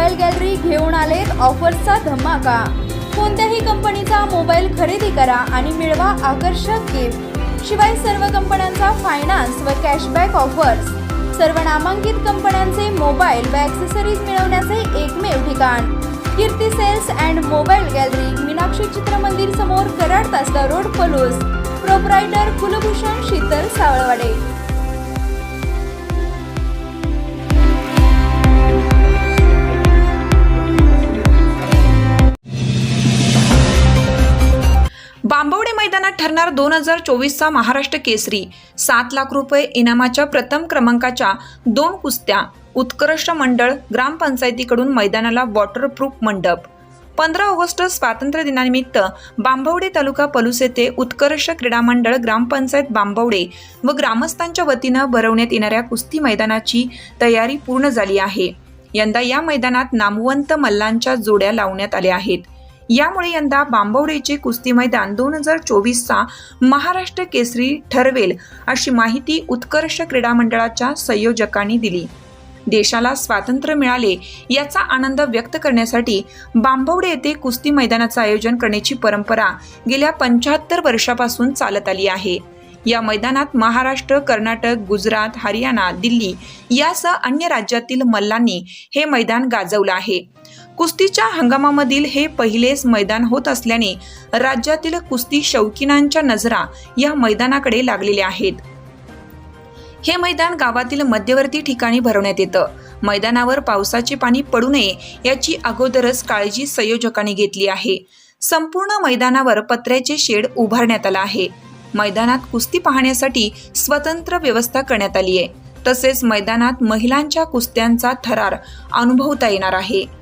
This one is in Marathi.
मोबाईल गॅलरी घेऊन आलेत ऑफर्सचा धमाका. कोणत्याही कंपनीचा मोबाईल खरेदी करा आणि मिळवा आकर्षक गिफ्ट शिवाय सर्व कंपन्यांचा फायनान्स व कॅशबॅक ऑफर्स सर्व नामांकित कंपन्यांचे मोबाईल व ॲक्सेसरीज मिळवण्याचे एकमेव ठिकाण. Kirti sales and mobile gallery Meenakshi Chitramandir समोर कराड तासगाव रोड पलूस. प्रोप्रायटर कुलभूषण शीतल सावळवाडे. बांबवडे मैदानात ठरणार दोन हजार चोवीसचा महाराष्ट्र केसरी. सात लाख रुपये इनामाच्या प्रथम क्रमांकाच्या दोन कुस्त्या उत्कृष्ट मंडळ ग्रामपंचायतीकडून मैदानाला वॉटरप्रूफ मंडप. पंधरा ऑगस्ट स्वातंत्र्य दिनानिमित्त बांबवडे तालुका पलूस येथे उत्कर्ष क्रीडा मंडळ ग्रामपंचायत बांबवडे व ग्रामस्थांच्या वतीनं भरवण्यात येणाऱ्या कुस्ती मैदानाची तयारी पूर्ण झाली आहे. यंदा या मैदानात नामवंत मल्लांच्या जोड्या लावण्यात आल्या आहेत. यामुळे यंदा बांबवडेचे कुस्ती मैदान दोन हजार चोवीसचा महाराष्ट्र केसरी ठरवेल अशी माहिती उत्कर्ष क्रीडा मंडळाच्या संयोजकांनी दिली. देशाला स्वातंत्र्य मिळाले याचा आनंद व्यक्त करण्यासाठी बांबवडे येथे कुस्ती मैदानाचं आयोजन करण्याची परंपरा गेल्या पंच्याहत्तर वर्षापासून चालत आली आहे. या मैदानात महाराष्ट्र कर्नाटक गुजरात हरियाणा दिल्ली यासह अन्य राज्यातील मल्लांनी हे मैदान गाजवलं आहे. कुस्तीच्या हंगामामधील हे पहिलेच मैदान होत असल्याने राज्यातील कुस्ती शौकीनांच्या नजरा या मैदानाकडे लागलेल्या आहेत. हे मैदान गावातील मध्यवर्ती ठिकाणी भरवण्यात येतं. मैदानावर पावसाचे पाणी पडू नये याची अगोदरच काळजी संयोजकांनी घेतली आहे. संपूर्ण मैदानावर पत्र्याचे शेड उभारण्यात आला आहे. मैदानात कुस्ती पाहण्यासाठी स्वतंत्र व्यवस्था करण्यात आली आहे तसेच मैदानात महिलांच्या कुस्त्यांचा थरार अनुभवता येणार आहे.